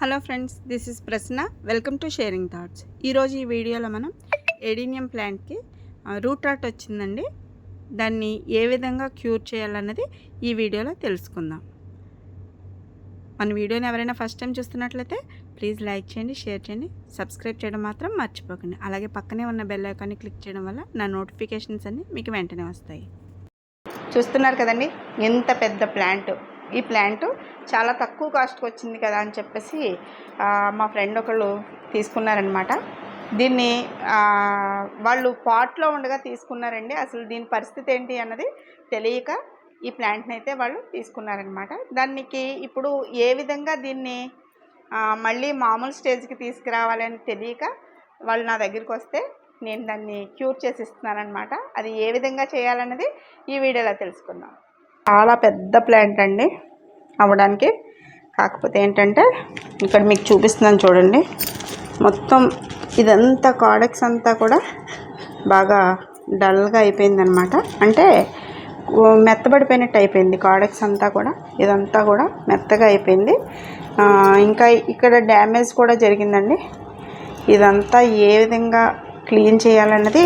Hello friends this is ప్రశ్న welcome to sharing thoughts ఈరోజు ఈ వీడియోలో మనం ఎడీనియం ప్లాంట్కి రూట్ రాట్ వచ్చిందండి. దాన్ని ఏ విధంగా క్యూర్ చేయాలన్నది ఈ వీడియోలో తెలుసుకుందాం. మన వీడియోని ఎవరైనా ఫస్ట్ టైం చూస్తున్నట్లయితే ప్లీజ్ లైక్ చేయండి షేర్ చేయండి సబ్స్క్రైబ్ చేయడం మాత్రం మర్చిపోకండి. అలాగే పక్కనే ఉన్న బెల్ ఐకాన్ని క్లిక్ చేయడం వల్ల నా నోటిఫికేషన్స్ అన్నీ మీకు వెంటనే వస్తాయి. చూస్తున్నారు కదండి ఎంత పెద్ద ప్లాంట్ ఈ ప్లాంట్ చాలా తక్కువ కాస్ట్కి వచ్చింది కదా అని చెప్పేసి మా ఫ్రెండ్ ఒకళ్ళు తీసుకున్నారనమాట దీన్ని వాళ్ళు పాట్లో ఉండగా తీసుకున్నారండి. అసలు దీని పరిస్థితి ఏంటి అన్నది తెలియక ఈ ప్లాంట్ని అయితే వాళ్ళు తీసుకున్నారనమాట దానికి ఇప్పుడు ఏ విధంగా దీన్ని మళ్ళీ మామూలు స్టేజ్కి తీసుకురావాలని తెలియక వాళ్ళు నా దగ్గరికి వస్తే నేను దాన్ని క్యూర్ చేసి ఇస్తున్నానమాట అది ఏ విధంగా చేయాలన్నది ఈ వీడియోలో తెలుసుకుందాం. చాలా పెద్ద ప్లాంట్ అండి అవ్వడానికి. కాకపోతే ఏంటంటే ఇక్కడ మీకు చూపిస్తున్నాను చూడండి. మొత్తం ఇదంతా కాడక్స్ అంతా కూడా బాగా డల్గా అయిపోయిందనమాట అంటే మెత్తబడిపోయినట్టు అయిపోయింది కాడక్స్ అంతా కూడా. ఇదంతా కూడా మెత్తగా అయిపోయింది. ఇంకా ఇక్కడ డ్యామేజ్ కూడా జరిగిందండి. ఇదంతా ఏ విధంగా క్లీన్ చేయాలన్నది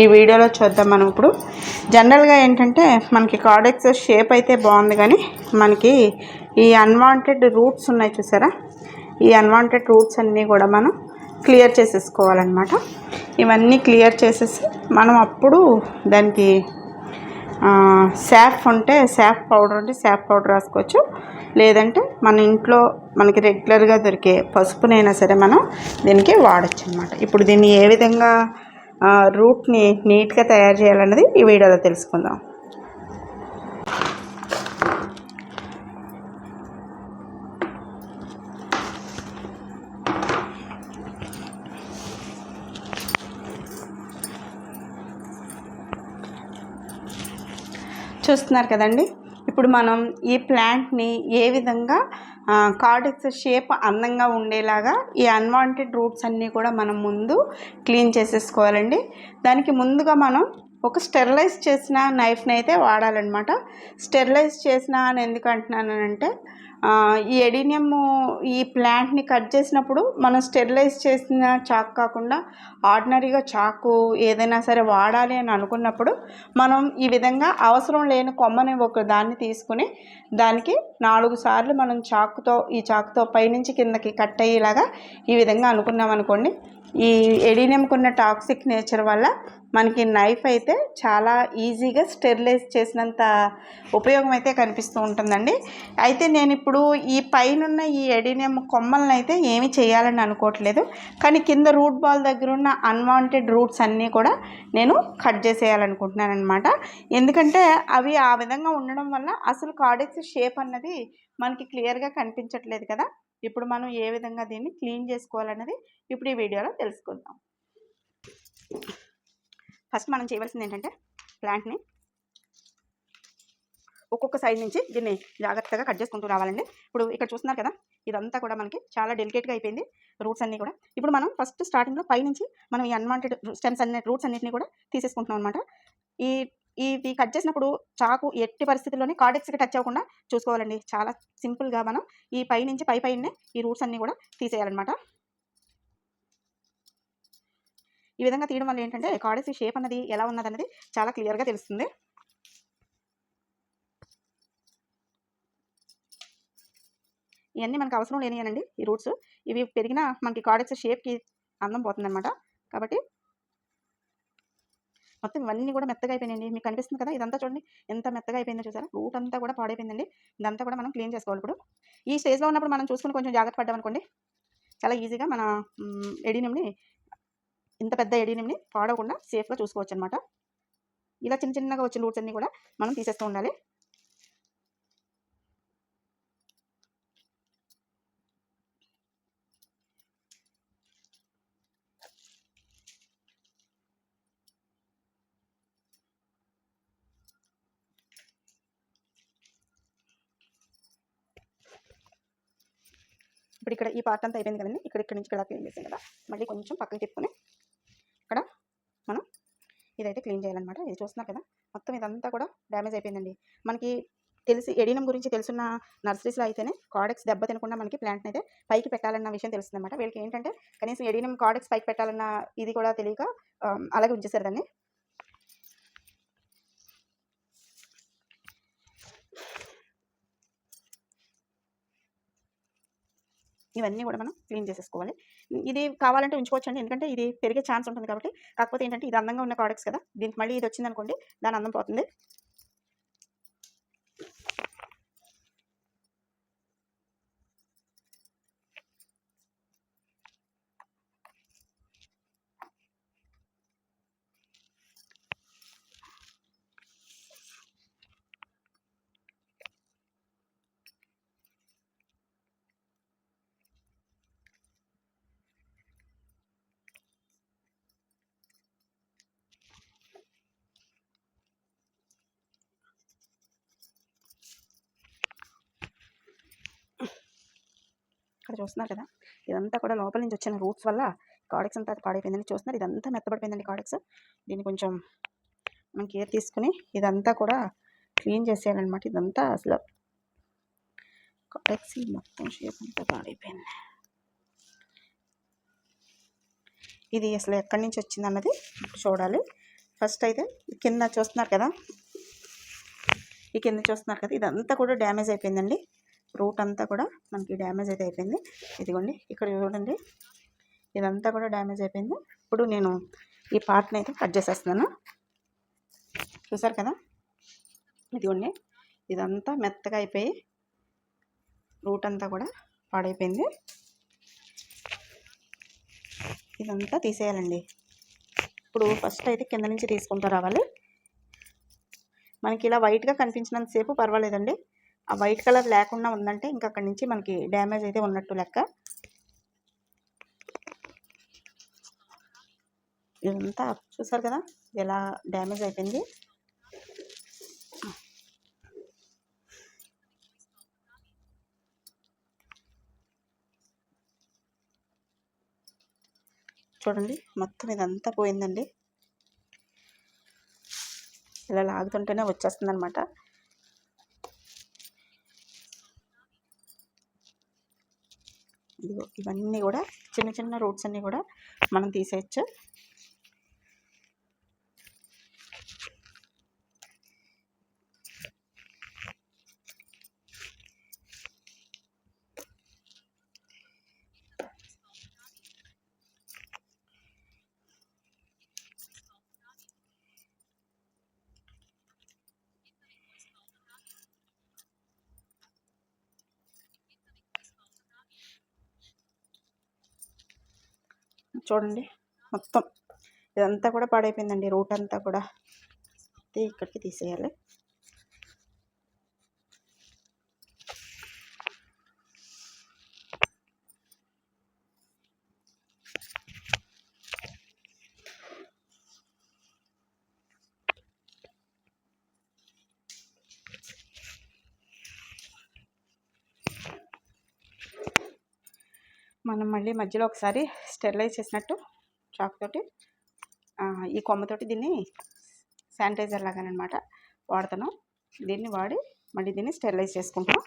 ఈ వీడియోలో చూద్దాం మనం ఇప్పుడు. జనరల్గా ఏంటంటే మనకి కార్డెక్స్ షేప్ అయితే బాగుంది కానీ మనకి ఈ అన్వాంటెడ్ రూట్స్ ఉన్నాయి చూసారా? ఈ అన్వాంటెడ్ రూట్స్ అన్నీ కూడా మనం క్లియర్ చేసేసుకోవాలన్నమాట. ఇవన్నీ క్లియర్ చేసేసి మనం అప్పుడు దానికి శాఫ్ ఉంటే శాఫ్ పౌడర్ ఉంటే శాఫ్ పౌడర్ రాసుకోవచ్చు. లేదంటే మన ఇంట్లో మనకి రెగ్యులర్గా దొరికే పసుపునైనా సరే మనం దీనికి వాడచ్చు అనమాట ఇప్పుడు దీన్ని ఏ విధంగా రూట్ని నీట్గా తయారు చేయాలన్నది ఈ వీడియోలో తెలుసుకుందాం. చూస్తున్నారు కదండి? ఇప్పుడు మనం ఈ ప్లాంట్ని ఏ విధంగా కార్డెక్స్ షేప్ అందంగా ఉండేలాగా ఈ అన్వాంటెడ్ రూట్స్ అన్నీ కూడా మనం ముందు క్లీన్ చేసేసుకోవాలండి. దానికి ముందుగా మనం ఒక స్టెరిలైజ్ చేసిన నైఫ్ని అయితే వాడాలన్నమాట. స్టెరిలైజ్ చేసిన అని ఎందుకు అంటున్నానంటే ఈ ఎడీనియం ఈ ప్లాంట్ని కట్ చేసినప్పుడు మనం స్టెరిలైజ్ చేసిన చాకు కాకుండా ఆర్డినరీగా చాకు ఏదైనా సరే వాడాలి అని అనుకున్నప్పుడు మనం ఈ విధంగా అవసరం లేని కొమ్మని ఒక దాన్ని తీసుకుని దానికి నాలుగు సార్లు మనం చాకుతో ఈ చాకుతో పైనుంచి కిందకి కట్ అయ్యేలాగా ఈ విధంగా అనుకున్నాం అనుకోండి ఈ ఎడీనియంకి ఉన్న టాక్సిక్ నేచర్ వల్ల మనకి నైఫ్ అయితే చాలా ఈజీగా స్టెరిలైజ్ చేసినంత ఉపయోగం అయితే కనిపిస్తూ ఉంటుందండి. అయితే నేను ఇప్పుడు ఈ పైనున్న ఈ ఎడీనియం కొమ్మలను అయితే ఏమీ చేయాలని అనుకోవట్లేదు. కానీ కింద రూట్ బాల్ దగ్గర ఉన్న అన్వాంటెడ్ రూట్స్ అన్నీ కూడా నేను కట్ చేసేయాలనుకుంటున్నాను అనమాట ఎందుకంటే అవి ఆ విధంగా ఉండడం వల్ల అసలు కార్డెక్స్ షేప్ అన్నది మనకి క్లియర్గా కనిపించట్లేదు కదా. ఇప్పుడు మనం ఏ విధంగా దీన్ని క్లీన్ చేసుకోవాలన్నది ఇప్పుడు ఈ వీడియోలో తెలుసుకుందాం. ఫస్ట్ మనం చేయవలసింది ఏంటంటే ప్లాంట్ని ఒక్కొక్క సైడ్ నుంచి దీన్ని జాగ్రత్తగా కట్ చేసుకుంటూ రావాలండి. ఇప్పుడు ఇక్కడ చూస్తున్నారు కదా ఇదంతా కూడా మనకి చాలా డెలికేట్గా అయిపోయింది రూట్స్ అన్నీ కూడా. ఇప్పుడు మనం ఫస్ట్ స్టార్టింగ్లో పైనుంచి మనం ఈ అన్వాంటెడ్ స్టెమ్స్ అన్ని రూట్స్ అన్నింటినీ కూడా తీసేసుకుంటున్నాం అనమాట ఈ ఇవి కట్ చేసినప్పుడు చాకు ఎట్టి పరిస్థితుల్లోనే కార్డెక్స్కి టచ్ అవ్వకుండా చూసుకోవాలండి. చాలా సింపుల్గా మనం ఈ పై నుంచి పై పైనే ఈ రూట్స్ అన్నీ కూడా తీసేయాలన్నమాట. ఈ విధంగా తీయడం వల్ల ఏంటంటే కార్డెక్స్ షేప్ అన్నది ఎలా ఉన్నది అనేది చాలా క్లియర్గా తెలుస్తుంది. ఇవన్నీ మనకు అవసరం లేనియనండి ఈ రూట్స్. ఇవి పెరిగినా మనకి కార్డెక్స్ షేప్కి అందం పోతుందన్నమాట. కాబట్టి మొత్తం ఇవన్నీ కూడా మెత్తగా అయిపోయినాయండి. మీకు కనిపిస్తుంది కదా? ఇదంతా చూడండి. ఎంత మెత్తగా అయిపోయిందో చూసారా? రూట్ అంతా కూడా పాడైపోయిందండి. ఇదంతా కూడా మనం క్లీన్ చేసుకోవాలి ఇప్పుడు. ఈ స్టేజ్లో ఉన్నప్పుడు మనం చూసుకుని కొంచెం జాగ్రత్త పడ్డాం అనుకోండి. చాలా ఈజీగా మన ఎడినిమ్ని ఇంత పెద్ద ఎడినిమ్ని పాడవకుండా సేఫ్గా చూసుకోవచ్చు అనమాట ఇలా చిన్న చిన్నగా వచ్చిన రూట్స్ అన్నీ కూడా మనం తీసేస్తూ ఉండాలి. ఇప్పుడు ఇక్కడ ఈ పార్ట్ అంతా అయిపోయింది కదండి. ఇక్కడ ఇక్కడ నుంచి ఇక్కడ క్లీన్ చేసాం కదా. మళ్ళీ కొంచెం పక్కకి తిప్పుకొని ఇక్కడ మనం ఇదైతే క్లీన్ చేయాలన్నమాట. ఇది చూస్తున్నారు కదా? మొత్తం ఇదంతా కూడా డ్యామేజ్ అయిపోయిందండి. మనకి తెలిసి ఎడినం గురించి తెలుసున్న నర్సరీస్లో అయితేనే కాడెక్స్ దెబ్బ తినకుండా మనకి ప్లాంట్ని అయితే పైకి పెట్టాలన్న విషయం తెలుస్తుంది అనమాట వీళ్ళకి ఏంటంటే కనీసం ఎడినం కాడెక్స్ పైకి పెట్టాలన్న ఇది కూడా తెలియక అలాగే ఉంచేసారు దాన్ని. ఇవన్నీ కూడా మనం క్లీన్ చేసేసుకోవాలి. ఇది కావాలంటే ఉంచుకోవచ్చు అండి ఎందుకంటే ఇది పెరిగే ఛాన్స్ ఉంటుంది కాబట్టి. కాకపోతే ఏంటంటే ఇది అందంగా ఉన్న ప్రోడక్ట్స్ కదా. దీనికి మళ్ళీ ఇది వచ్చింది అనుకోండి దాని అందం పోతుంది. ఇక్కడ చూస్తున్నారు కదా? ఇదంతా కూడా లోపల నుంచి వచ్చిన రూట్స్ వల్ల కాడెక్స్ అంతా పాడైపోయిందని చూస్తున్నారు. ఇదంతా మెత్తబడిపోయిందండి కాడెక్స్. దీన్ని కొంచెం మనం కేర్ తీసుకుని ఇదంతా కూడా క్లీన్ చేసేయాలన్నమాట. ఇదంతా అసలు కాడెక్స్ మొత్తం షేప్ అంతా పాడైపోయింది. ఇది అసలు ఎక్కడి నుంచి వచ్చింది అన్నది చూడాలి. ఫస్ట్ అయితే కింద చూస్తున్నారు కదా? ఈ కింద చూస్తున్నారు కదా? ఇదంతా కూడా డ్యామేజ్ అయిపోయిందండి. రూట్ అంతా కూడా మనకి డ్యామేజ్ అయితే అయిపోయింది. ఇదిగోండి ఇక్కడ చూడండి. ఇదంతా కూడా డ్యామేజ్ అయిపోయింది. ఇప్పుడు నేను ఈ పార్ట్ని అయితే కట్ చేసేస్తున్నాను. చూసారు కదా? ఇదిగోండి ఇదంతా మెత్తగా అయిపోయి రూట్ అంతా కూడా పాడైపోయింది. ఇదంతా తీసేయాలండి. ఇప్పుడు ఫస్ట్ అయితే కింద నుంచి తీసుకుంటూ రావాలి. మనకి ఇలా వైట్గా కనిపించినంతసేపు పర్వాలేదండి. ఆ వైట్ కలర్ లేకుండా ఉందంటే ఇంకా అక్కడి నుంచి మనకి డ్యామేజ్ అయితే ఉన్నట్టు లెక్క. ఇదంతా చూసారు కదా? ఎలా డ్యామేజ్ అయిపోయింది? చూడండి మొత్తం ఇదంతా పోయిందండి. ఇలా లాగుతుంటేనే వచ్చేస్తుంది అనమాట ఇవన్నీ కూడా చిన్న చిన్న రూట్స్ అన్నీ కూడా మనం తీసేయచ్చు. చూడండి మొత్తం. ఇదంతా కూడా పాడైపోయిందండి రూట్ అంతా కూడా. ఇక్కడికి తీసేయాలి మనం మళ్ళీ మధ్యలో ఒకసారి స్టెరిలైజ్ చేసినట్టు చాక్ తోటి ఈ కొమ్మతోటి దీన్ని శానిటైజర్ లాగానమాట వాడతాను దీన్ని వాడి మళ్ళీ దీన్ని స్టెరిలైజ్ చేసుకుంటాం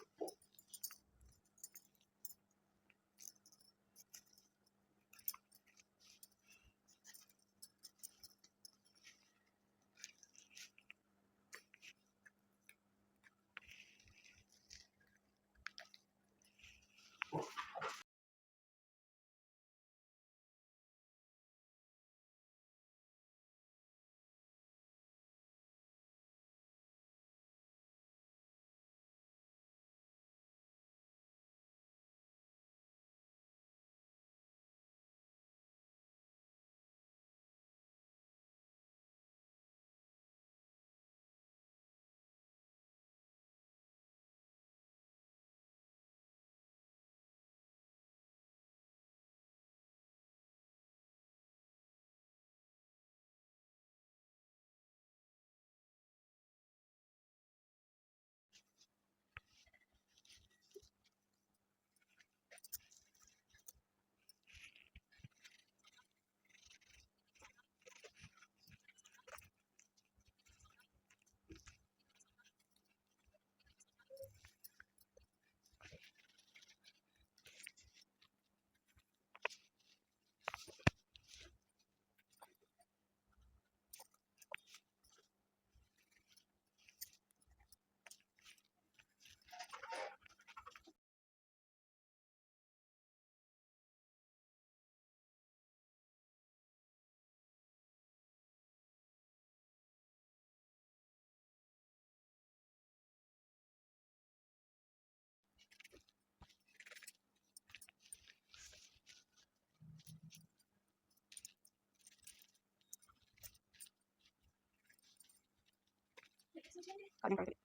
搞定搞定。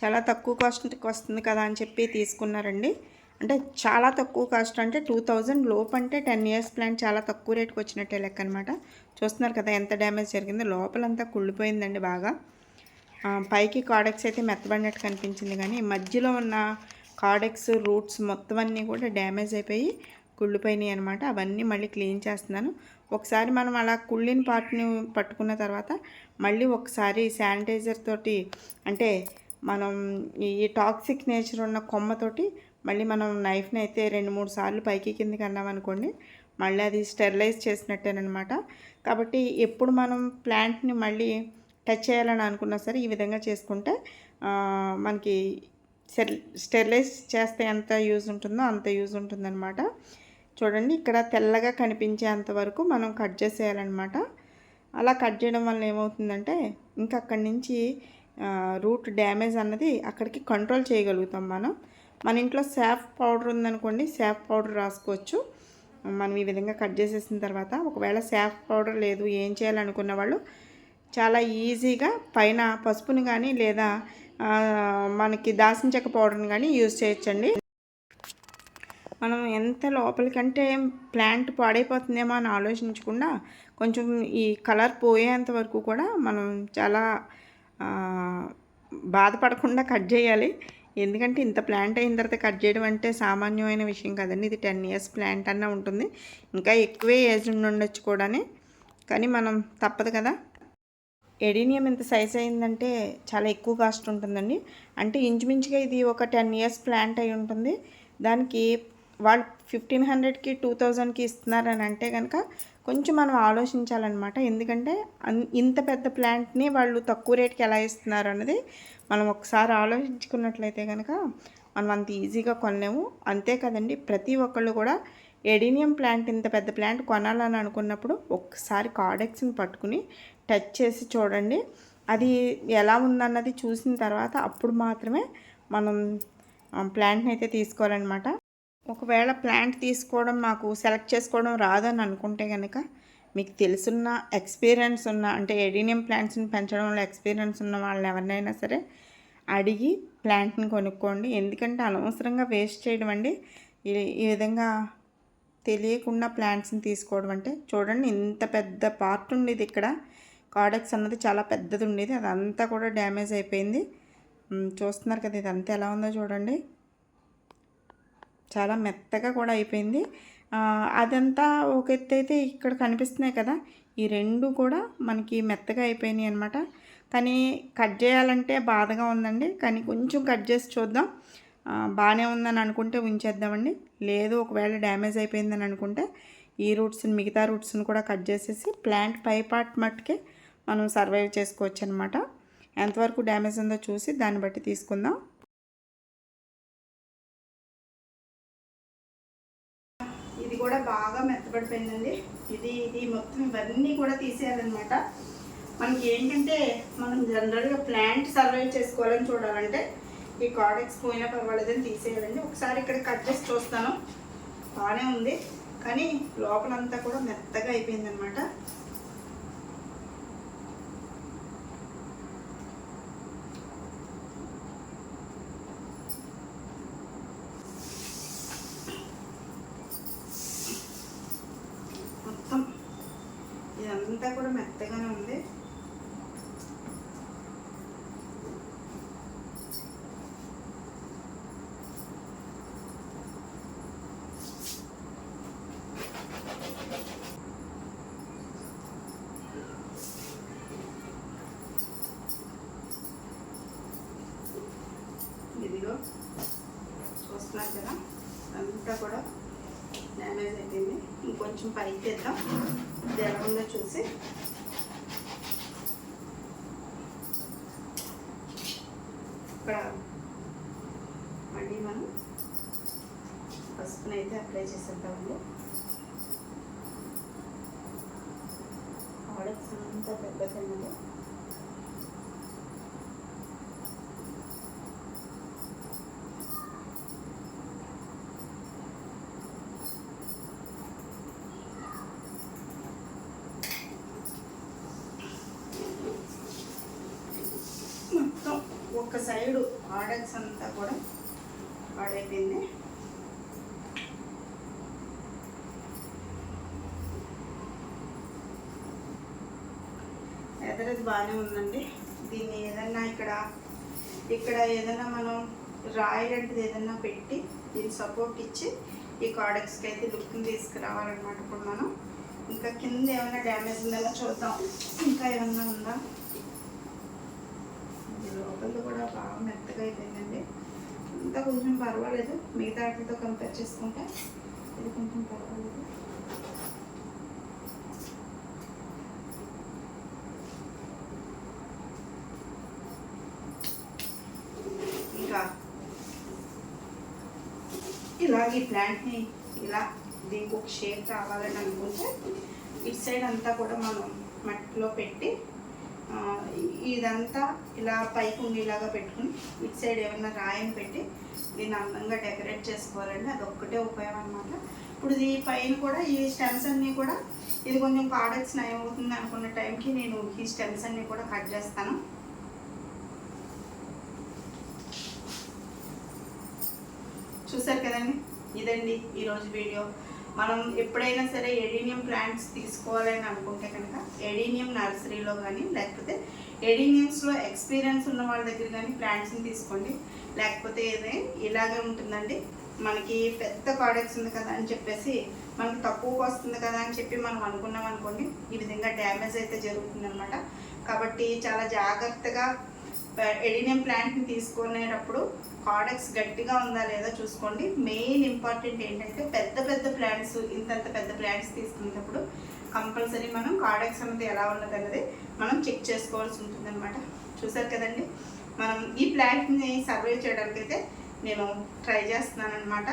చాలా తక్కువ కాస్ట్కి వస్తుంది కదా అని చెప్పి తీసుకున్నారండి. అంటే చాలా తక్కువ కాస్ట్ అంటే టూ థౌజండ్ లోపు అంటే టెన్ ఇయర్స్ ప్లాంట్ చాలా తక్కువ రేట్కి వచ్చినట్టే లెక్క అనమాట చూస్తున్నారు కదా ఎంత డ్యామేజ్ జరిగిందో. లోపలంతా కుళ్ళిపోయిందండి బాగా. పైకి కాడెక్స్ అయితే మెత్తబడినట్టు కనిపించింది కానీ మధ్యలో ఉన్న కాడెక్స్ రూట్స్ మొత్తం అన్నీ కూడా డ్యామేజ్ అయిపోయి కుళ్ళిపోయినాయి అనమాట అవన్నీ మళ్ళీ క్లీన్ చేస్తున్నాను. ఒకసారి మనం అలా కుళ్ళిన పార్ట్ని పట్టుకున్న తర్వాత మళ్ళీ ఒకసారి శానిటైజర్ తోటి అంటే మనం ఈ టాక్సిక్ నేచర్ ఉన్న కొమ్మతోటి మళ్ళీ మనం నైఫ్ని అయితే రెండు మూడు సార్లు పైకి కిందకి అన్నామనుకోండి మళ్ళీ అది స్టెరిలైజ్ చేసినట్టేనమాట కాబట్టి ఎప్పుడు మనం ప్లాంట్ని మళ్ళీ టచ్ చేయాలని అనుకున్నా సరే ఈ విధంగా చేసుకుంటే మనకి స్టెరిలైజ్ చేస్తే ఎంత యూజ్ ఉంటుందో అంత యూజ్ ఉంటుందన్నమాట. చూడండి ఇక్కడ తెల్లగా కనిపించేంత వరకు మనం కట్ చేసేయాలన్నమాట. అలా కట్ చేయడం వల్ల ఏమవుతుందంటే ఇంకా అక్కడి నుంచి రూట్ డ్యామేజ్ అన్నది అక్కడికి కంట్రోల్ చేయగలుగుతాం మనం. మన ఇంట్లో శాఫ్ పౌడర్ ఉందనుకోండి శాఫ్ పౌడర్ రాసుకోవచ్చు. మనం ఈ విధంగా కట్ చేసేసిన తర్వాత ఒకవేళ శాఫ్ పౌడర్ లేదు ఏం చేయాలనుకున్న వాళ్ళు చాలా ఈజీగా పైన పసుపుని కానీ లేదా మనకి దాసిన చెక్క పౌడర్ని కానీ యూజ్ చేయొచ్చండి. మనం ఎంత లోపలికంటే ప్లాంట్ పాడైపోతుందేమో అని ఆలోచించకుండా కొంచెం ఈ కలర్ పోయేంత వరకు కూడా మనం చాలా బాధపడకుండా కట్ చేయాలి. ఎందుకంటే ఇంత ప్లాంట్ అయిన తర్వాత కట్ చేయడం అంటే సామాన్యమైన విషయం కదండి. ఇది టెన్ ఇయర్స్ ప్లాంట్ అన్న ఉంటుంది. ఇంకా ఎక్కువే ఏజ్ ఉండొచ్చు కూడాని. కానీ మనం తప్పదు కదా. ఎడీనియం ఇంత సైజ్ అయిందంటే చాలా ఎక్కువ కాస్ట్ ఉంటుందండి. అంటే ఇంచుమించుగా ఇది ఒక టెన్ ఇయర్స్ ప్లాంట్ అయి ఉంటుంది. దానికి వాళ్ళు ఫిఫ్టీన్ హండ్రెడ్కి టూ థౌజండ్కి ఇస్తున్నారని అంటే కనుక కొంచెం మనం ఆలోచించాలన్నమాట. ఎందుకంటే ఇంత పెద్ద ప్లాంట్ని వాళ్ళు తక్కువ రేట్కి ఎలా ఇస్తున్నారు అన్నది మనం ఒకసారి ఆలోచించుకున్నట్లయితే కనుక మనం అంత ఈజీగా కొనలేము. అంతే కదండి ప్రతి ఒక్కళ్ళు కూడా ఎడీనియం ప్లాంట్ ఇంత పెద్ద ప్లాంట్ కొనాలని అనుకున్నప్పుడు ఒక్కసారి కార్డెక్స్ని పట్టుకుని టచ్ చేసి చూడండి. అది ఎలా ఉందన్నది చూసిన తర్వాత అప్పుడు మాత్రమే మనం ప్లాంట్ని అయితే తీసుకోవాలన్నమాట. ఒకవేళ ప్లాంట్ తీసుకోవడం మాకు సెలెక్ట్ చేసుకోవడం రాదని అనుకుంటే కనుక మీకు తెలుసున్న ఎక్స్పీరియన్స్ ఉన్న అంటే ఎడీనియం ప్లాంట్స్ని పెంచడంలో ఎక్స్పీరియన్స్ ఉన్న వాళ్ళని ఎవరినైనా సరే అడిగి ప్లాంట్ని కొనుక్కోండి. ఎందుకంటే అనవసరంగా వేస్ట్ చేయడం అండి. ఈ ఈ విధంగా తెలియకుండా ప్లాంట్స్ని తీసుకోవడం అంటే చూడండి ఇంత పెద్ద పార్ట్ ఉండేది ఇక్కడ. కాడెక్స్ అన్నది చాలా పెద్దది ఉండేది. అదంతా కూడా డ్యామేజ్ అయిపోయింది. చూస్తున్నారు కదా ఇదంతా ఎలా ఉందో చూడండి. చాలా మెత్తగా కూడా అయిపోయింది. అదంతా ఒక ఎత్తు అయితే ఇక్కడ కనిపిస్తున్నాయి కదా ఈ రెండు కూడా మనకి మెత్తగా అయిపోయినాయి అనమాట కానీ కట్ చేయాలంటే బాధగా ఉందండి. కానీ కొంచెం కట్ చేసి చూద్దాం. బాగానే ఉందని అనుకుంటే ఉంచేద్దామండి. లేదు ఒకవేళ డ్యామేజ్ అయిపోయిందని అనుకుంటే ఈ రూట్స్ని మిగతా రూట్స్ని కూడా కట్ చేసేసి ప్లాంట్ పై పార్ట్ మట్టుకే మనం సర్వైవ్ చేసుకోవచ్చు అనమాట ఎంతవరకు డ్యామేజ్ ఉందో చూసి దాన్ని బట్టి తీసుకుందాం. కూడా బాగా మెత్తపడిపోయిందండి ఇది ఇది మొత్తం ఇవన్నీ కూడా తీసేయాలన్నమాట. మనకి ఏంటంటే మనం జనరల్గా ప్లాంట్ సర్వైవ్ చేసుకోవాలని చూడాలంటే ఈ కాడెక్స్ పోయినా పర్వాలేదని తీసేయాలండి. ఒకసారి ఇక్కడ కట్ చేసి చూస్తాను. బాగానే ఉంది. కానీ లోపలంతా కూడా మెత్తగా అయిపోయిందనమాట కొంచెం పైకి వేద్దాం ఇది ఎలా ఉందో చూసి. ఇక్కడ మళ్ళీ మనం పసుపుని అయితే అప్లై చేసేద్దామండి ఆర్డర్స్ అంతా పెద్ద తిన్నది సైడు ఆడక్స్ అంతా కూడా పాడైపోయింది. ఎదరది బాగానే ఉందండి. దీన్ని ఏదన్నా ఇక్కడ ఇక్కడ ఏదైనా మనం రాయి లాంటిది ఏదన్నా పెట్టి దీన్ని సపోర్ట్ ఇచ్చి ఈ కాడక్స్కి అయితే లుక్ని తీసుకురావాలన్నమాట ఇప్పుడు మనం. ఇంకా కింద ఏమైనా డ్యామేజ్ ఉందేమో చూద్దాం. ఇంకా ఏమన్నా ఉందా? లోపల కూడా బాగా మెత్తగా అయిపోయిందండి. అంతా కొంచెం పర్వాలేదు. మిగతా వాటితో కంపేర్ చేసుకుంటే ఇది కొంచెం పర్వాలేదు. ఇంకా ఇలాగ ఈ ప్లాంట్ని ఇలా దీనికి ఒక షేప్ రావాలని అనుకుంటే ఇటు సైడ్ అంతా కూడా మనం మట్టిలో పెట్టి ఇదంతా ఇలా పైకి ఉండేలాగా పెట్టుకుని ఇటు సైడ్ ఏమైనా రాయిని పెట్టి దీన్ని అందంగా డెకరేట్ చేసుకోవాలండి అది ఒక్కటే ఉపాయం అనమాట ఇప్పుడు ఈ పైన కూడా ఈ స్టెమ్స్ అన్నీ కూడా ఇది కొంచెం కాడక్స్ నయం అవుతుంది అనుకున్న టైంకి నేను ఈ స్టెమ్స్ అన్నీ కూడా కట్ చేస్తాను. చూసారు కదండి? ఇదండి ఈరోజు వీడియో. మనం ఎప్పుడైనా సరే ఎడీనియం ప్లాంట్స్ తీసుకోవాలని అనుకుంటే కనుక ఎడీనియం నర్సరీలో కానీ లేకపోతే ఎడీనియమ్స్లో ఎక్స్పీరియన్స్ ఉన్న వాళ్ళ దగ్గర కానీ ప్లాంట్స్ని తీసుకోండి. లేకపోతే ఏదైనా ఇలాగే ఉంటుందండి. మనకి పెద్ద ప్రోడక్ట్స్ ఉంది కదా అని చెప్పేసి మనకు తక్కువకి వస్తుంది కదా అని చెప్పి మనం అనుకున్నాం అనుకోండి ఈ విధంగా డ్యామేజ్ అయితే జరుగుతుందనమాట కాబట్టి చాలా జాగ్రత్తగా ఎడినియం ప్లాంట్ని తీసుకునేటప్పుడు కాడక్స్ గట్టిగా ఉందా లేదా చూసుకోండి. మెయిన్ ఇంపార్టెంట్ ఏంటంటే పెద్ద పెద్ద ప్లాంట్స్ ఇంతంత పెద్ద ప్లాంట్స్ తీసుకునేటప్పుడు కంపల్సరీ మనం కాడక్స్ అనేది ఎలా ఉన్నది అనేది మనం చెక్ చేసుకోవాల్సి ఉంటుంది అనమాట చూసారు కదండి? మనం ఈ ప్లాంట్ని సర్వే చేయడానికి అయితే నేను ట్రై చేస్తున్నాను అనమాట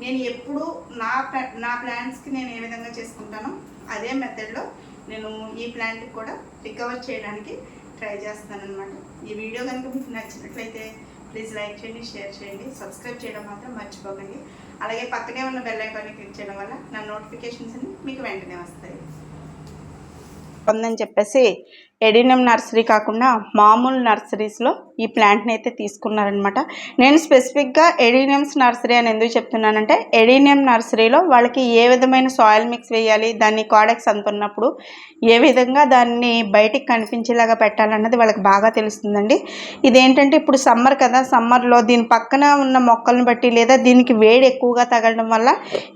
నేను ఎప్పుడు నా ప్లా- నా ప్లాంట్స్కి నేను ఏ విధంగా చేసుకుంటానో అదే మెథడ్లో నేను ఈ ప్లాంట్కి కూడా రికవర్ చేయడానికి ట్రై చేస్తానన్నమాట. ఈ వీడియో కనుక మీకు నచ్చినట్లయితే ప్లీజ్ లైక్ చేయండి షేర్ చేయండి సబ్స్క్రైబ్ చేయడం మాత్రం మర్చిపోకండి. అలాగే పక్కనే ఉన్న బెల్ ఐకాన్ని క్లిక్ చేయడం వల్ల నా నోటిఫికేషన్స్ అన్ని మీకు వెంటనే వస్తాయి. ఉందని చెప్పేసి ఎడినం నర్సరీ కాకుండా మామూలు నర్సరీస్లో ఈ ప్లాంట్ని అయితే తీసుకున్నారనమాట నేను స్పెసిఫిక్గా ఎడీనియమ్స్ నర్సరీ అని ఎందుకు చెప్తున్నానంటే ఎడీనియం నర్సరీలో వాళ్ళకి ఏ విధమైన సాయిల్ మిక్స్ వేయాలి దాన్ని కాడెక్స్ అంటున్నప్పుడు ఏ విధంగా దాన్ని బయటికి కనిపించేలాగా పెట్టాలన్నది వాళ్ళకి బాగా తెలుస్తుందండి. ఇదేంటంటే ఇప్పుడు సమ్మర్ కదా సమ్మర్లో దీని పక్కన ఉన్న మొక్కలను బట్టి లేదా దీనికి వేడి ఎక్కువగా తగలడం వల్ల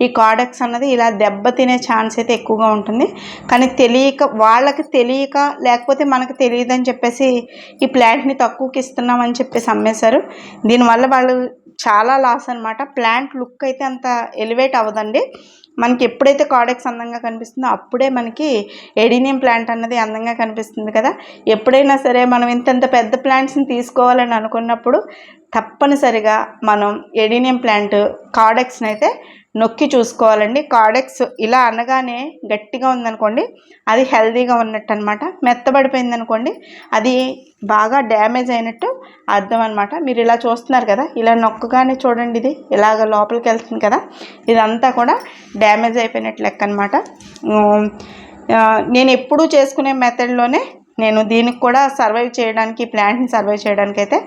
ఈ కాడెక్స్ అన్నది ఇలా దెబ్బ తినే ఛాన్స్ అయితే ఎక్కువగా ఉంటుంది. కానీ తెలియక వాళ్ళకి తెలియక లేకపోతే మనకు తెలియదని చెప్పేసి ఈ ప్లాంట్ని తక్కువకి ఇస్తున్నామని చెప్పేసి అమ్మేశారు. దీనివల్ల వాళ్ళు చాలా లాస్ అనమాట ప్లాంట్ లుక్ అయితే అంత ఎలివేట్ అవ్వదండి. మనకి ఎప్పుడైతే కాడెక్స్ అందంగా కనిపిస్తుందో అప్పుడే మనకి ఎడినియం ప్లాంట్ అన్నది అందంగా కనిపిస్తుంది కదా. ఎప్పుడైనా సరే మనం ఇంత పెద్ద ప్లాంట్స్ని తీసుకోవాలని అనుకున్నప్పుడు తప్పనిసరిగా మనం ఎడినియం ప్లాంట్ కాడెక్స్ని అయితే నొక్కి చూసుకోవాలండి. కాడెక్స్ ఇలా అనగానే గట్టిగా ఉందనుకోండి అది హెల్దీగా ఉన్నట్టు అనమాట మెత్తబడిపోయింది అనుకోండి అది బాగా డ్యామేజ్ అయినట్టు అర్థం అనమాట మీరు ఇలా చూస్తున్నారు కదా ఇలా నొక్కగానే చూడండి ఇది ఇలాగ లోపలికి వెళ్తుంది కదా ఇదంతా కూడా డ్యామేజ్ అయిపోయినట్టు లెక్క అనమాట నేను ఎప్పుడూ చేసుకునే మెథడ్లోనే నేను దీనికి కూడా సర్వైవ్ చేయడానికి ప్లాంట్ని సర్వైవ్ చేయడానికి అయితే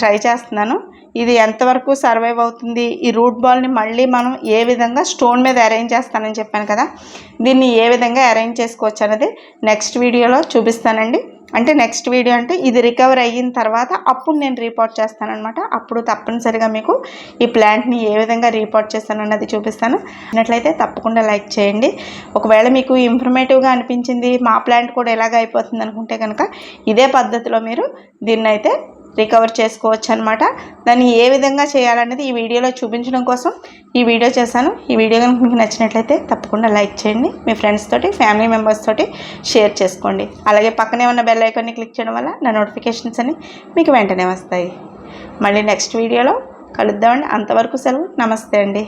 ట్రై చేస్తున్నాను. ఇది ఎంతవరకు సర్వైవ్ అవుతుంది? ఈ రూట్ బాల్ని మళ్ళీ మనం ఏ విధంగా స్టోన్ మీద అరేంజ్ చేస్తానని చెప్పాను కదా దీన్ని ఏ విధంగా అరేంజ్ చేసుకోవచ్చు అనేది నెక్స్ట్ వీడియోలో చూపిస్తానండి. అంటే నెక్స్ట్ వీడియో అంటే ఇది రికవర్ అయిన తర్వాత అప్పుడు నేను రిపోర్ట్ చేస్తానమాట అప్పుడు తప్పనిసరిగా మీకు ఈ ప్లాంట్ని ఏ విధంగా రిపోర్ట్ చేస్తానన్నది చూపిస్తాను. అన్నట్లయితే తప్పకుండా లైక్ చేయండి. ఒకవేళ మీకు ఇన్ఫర్మేటివ్గా అనిపించింది మా ప్లాంట్ కూడా ఎలాగ అయిపోతుంది అనుకుంటే కనుక ఇదే పద్ధతిలో మీరు దీన్ని అయితే రికవర్ చేసుకోవచ్చు అనమాట దాన్ని ఏ విధంగా చేయాలనేది ఈ వీడియోలో చూపించడం కోసం ఈ వీడియో చేశాను. ఈ వీడియో కనుక మీకు నచ్చినట్లయితే తప్పకుండా లైక్ చేయండి. మీ ఫ్రెండ్స్ తోటి ఫ్యామిలీ మెంబర్స్ తోటి షేర్ చేసుకోండి. అలాగే పక్కనే ఉన్న బెల్ ఐకాన్ని క్లిక్ చేయడం వల్ల నా నోటిఫికేషన్స్ అన్ని మీకు వెంటనే వస్తాయి. మళ్ళీ నెక్స్ట్ వీడియోలో కలుద్దామండి. అంతవరకు సెలవు. నమస్తే అండి.